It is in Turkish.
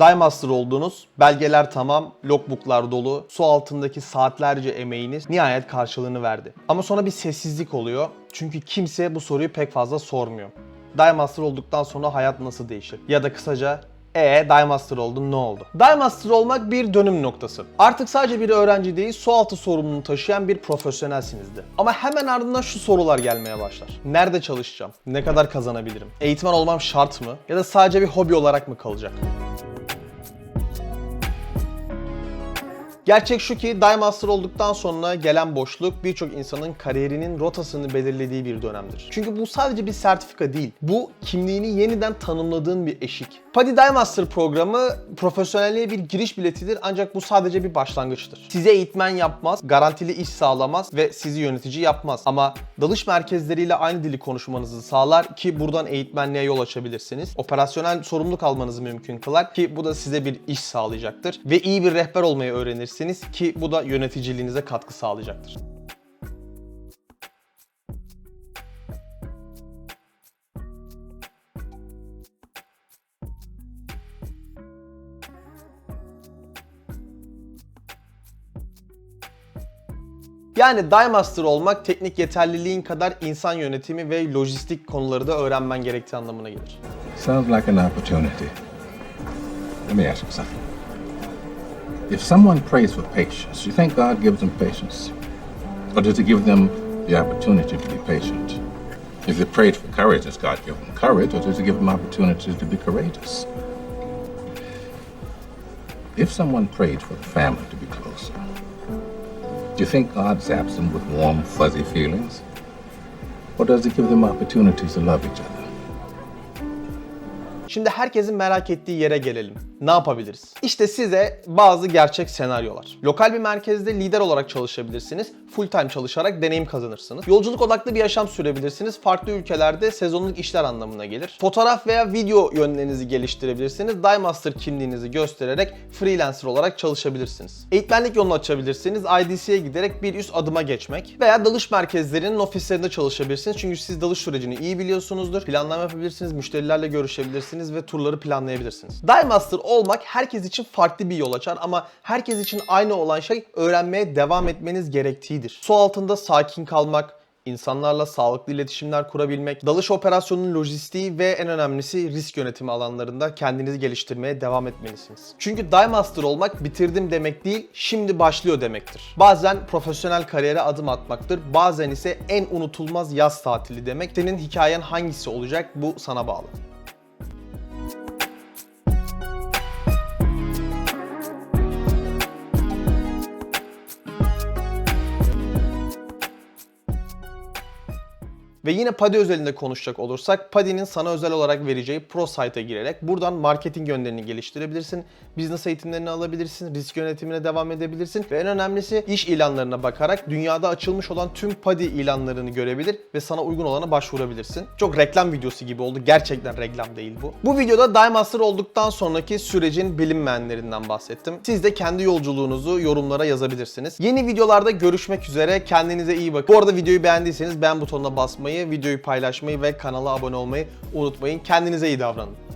Dive Master oldunuz, belgeler tamam, logbooklar dolu, su altındaki saatlerce emeğiniz nihayet karşılığını verdi. Ama sonra bir sessizlik oluyor. Çünkü kimse bu soruyu pek fazla sormuyor. Dive Master olduktan sonra hayat nasıl değişir? Ya da kısaca e Dive Master oldun ne oldu? Dive Master olmak bir dönüm noktası. Artık sadece bir öğrenci değil, sualtı sorumluluğunu taşıyan bir profesyonelsinizdir. Ama hemen ardından şu sorular gelmeye başlar. Nerede çalışacağım? Ne kadar kazanabilirim? Eğitmen olmam şart mı? Ya da sadece bir hobi olarak mı kalacak? Gerçek şu ki Dive Master olduktan sonra gelen boşluk birçok insanın kariyerinin rotasını belirlediği bir dönemdir. Çünkü bu sadece bir sertifika değil. Bu kimliğini yeniden tanımladığın bir eşik. PADI Dive Master programı profesyonelliğe bir giriş biletidir ancak bu sadece bir başlangıçtır. Size eğitmen yapmaz, garantili iş sağlamaz ve sizi yönetici yapmaz. Ama dalış merkezleriyle aynı dili konuşmanızı sağlar ki buradan eğitmenliğe yol açabilirsiniz. Operasyonel sorumluluk almanızı mümkün kılar ki bu da size bir iş sağlayacaktır. Ve iyi bir rehber olmayı öğrenirsiniz ki bu da yöneticiliğinize katkı sağlayacaktır. Yani Dive Master olmak teknik yeterliliğin kadar insan yönetimi ve lojistik konuları da öğrenmen gerektiği anlamına gelir. Sounds like an opportunity. Let me ask you something. If someone prays for patience, do you think God gives them patience? Or does He give them the opportunity to be patient? If they prayed for courage, does God give them courage, or does He give them opportunity to be courageous? If someone prayed for the family to be closer, do you think God zaps them with warm, fuzzy feelings? Or does He give them opportunities to love each other? Şimdi herkesin merak ettiği yere gelelim. Ne yapabiliriz? İşte size bazı gerçek senaryolar. Lokal bir merkezde lider olarak çalışabilirsiniz. Full time çalışarak deneyim kazanırsınız. Yolculuk odaklı bir yaşam sürebilirsiniz. Farklı ülkelerde sezonluk işler anlamına gelir. Fotoğraf veya video yönlerinizi geliştirebilirsiniz. Dive Master kimliğinizi göstererek freelancer olarak çalışabilirsiniz. Eğitmenlik yolunu açabilirsiniz. IDC'ye giderek bir üst adıma geçmek. Veya dalış merkezlerinin ofislerinde çalışabilirsiniz. Çünkü siz dalış sürecini iyi biliyorsunuzdur. Planlama yapabilirsiniz, müşterilerle görüşebilirsiniz ve turları planlayabilirsiniz. Dive Master olmak herkes için farklı bir yol açar ama herkes için aynı olan şey öğrenmeye devam etmeniz gerektiğidir. Su altında sakin kalmak, insanlarla sağlıklı iletişimler kurabilmek, dalış operasyonunun lojistiği ve en önemlisi risk yönetimi alanlarında kendinizi geliştirmeye devam etmelisiniz. Çünkü Dive Master olmak bitirdim demek değil, şimdi başlıyor demektir. Bazen profesyonel kariyere adım atmaktır, bazen ise en unutulmaz yaz tatili demek. Senin hikayen hangisi olacak bu sana bağlı. Ve yine PADI özelinde konuşacak olursak PADI'nin sana özel olarak vereceği Pro Site'a girerek buradan marketing yönlerini geliştirebilirsin. Business eğitimlerini alabilirsin, risk yönetimine devam edebilirsin ve en önemlisi iş ilanlarına bakarak dünyada açılmış olan tüm PADI ilanlarını görebilir ve sana uygun olana başvurabilirsin. Çok reklam videosu gibi oldu. Gerçekten reklam değil bu. Bu videoda Dive Master olduktan sonraki sürecin bilinmeyenlerinden bahsettim. Siz de kendi yolculuğunuzu yorumlara yazabilirsiniz. Yeni videolarda görüşmek üzere. Kendinize iyi bakın. Bu arada videoyu beğendiyseniz beğen butonuna basmayı, videoyu paylaşmayı ve kanala abone olmayı unutmayın. Kendinize iyi davranın.